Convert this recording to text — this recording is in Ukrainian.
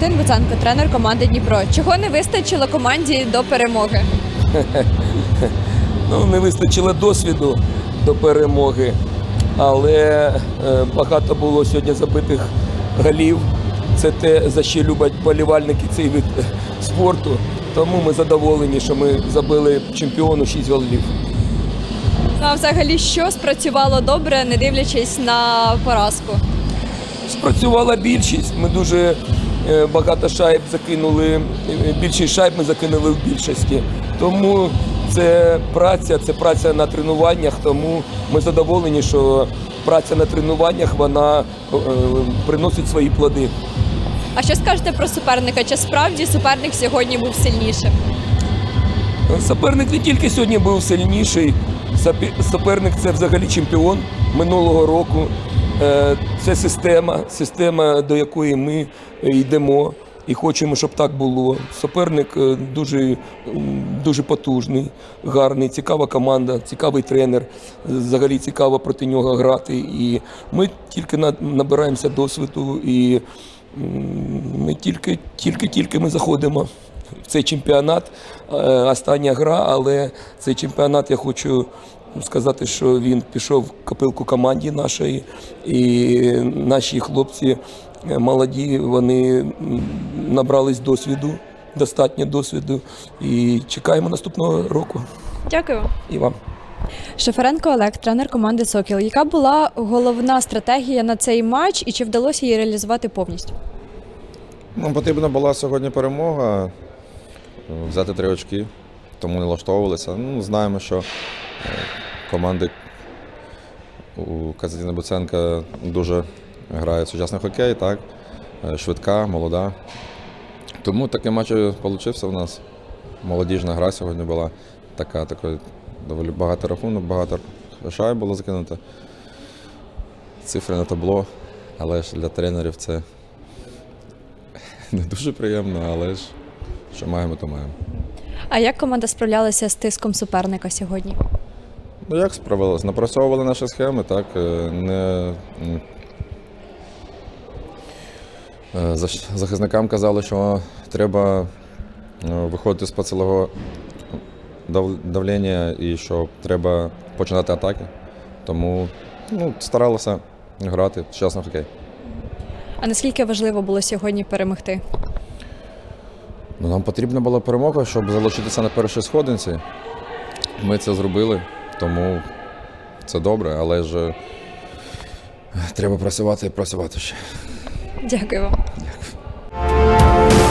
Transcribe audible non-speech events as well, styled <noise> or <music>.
Буценко, тренер команди Дніпро. Чого не вистачило команді до перемоги? <laughs> Ну, не вистачило досвіду до перемоги, але е, багато було сьогодні забитих голів. Це те, за що люблять болівальники цей вид е, спорту. Тому ми задоволені, що ми забили чемпіону 6 голів. Ну а взагалі що спрацювало добре, не дивлячись на поразку? Спрацювала більшість. Ми дуже багато шайб закинули. е, Більшість шайб ми закинули в більшості. Тому це праця, це праця на тренуваннях. Тому ми задоволені, що праця на тренуваннях вона е, приносить свої плоди. А що скажете про суперника? Чи справді суперник сьогодні був сильнішим? Суперник не тільки сьогодні був сильніший, суперник це взагалі чемпіон минулого року. Це система, система, до якої ми е, йдемо і хочемо, щоб так було. Суперник е, дуже, дуже потужний, гарний, цікава команда, цікавий тренер. Взагалі цікаво проти нього грати. І ми тільки набираємося досвіду і ми тільки, тільки, тільки ми заходимо в цей чемпіонат. Е, Остання гра, але цей чемпіонат я хочу сказати, що він пішов в копилку команді нашої, і наші хлопці е, молоді, вони набрались досвіду, достатньо досвіду. І чекаємо наступного року. Дякую. І вам. Шеференко Олег, тренер команди Сокіл. Яка була головна стратегія на цей матч і чи вдалося її реалізувати повністю? Нам потрібна була сьогодні перемога, взяти три очки, тому не влаштовувалися. Ну, знаємо, що е, команди у Казатіна Буценка дуже грають сучасний хокей, так? Е, швидка, молода. Тому такий матч получився у нас. Молодіжна гра сьогодні була така, такий доволі багато рахунок, багато шайб було закинуто. Цифри на табло, але ж для тренерів це <laughs> не дуже приємно, але ж що маємо, то маємо. А як команда справлялася з тиском суперника сьогодні? Ну як справилися? Напрацьовували наші схеми, так. е, Не... е, Захисникам казали, що треба е, виходити з поцілого давлення і що треба починати атаки. Тому ну, старалися грати чесно в хокей. А наскільки важливо було сьогодні перемогти? Ну, нам потрібна була перемога, щоб залишитися на першій сходинці. Ми це зробили, тому це добре, але ж е, треба працювати і працювати ще. Дякую вам. Дякую.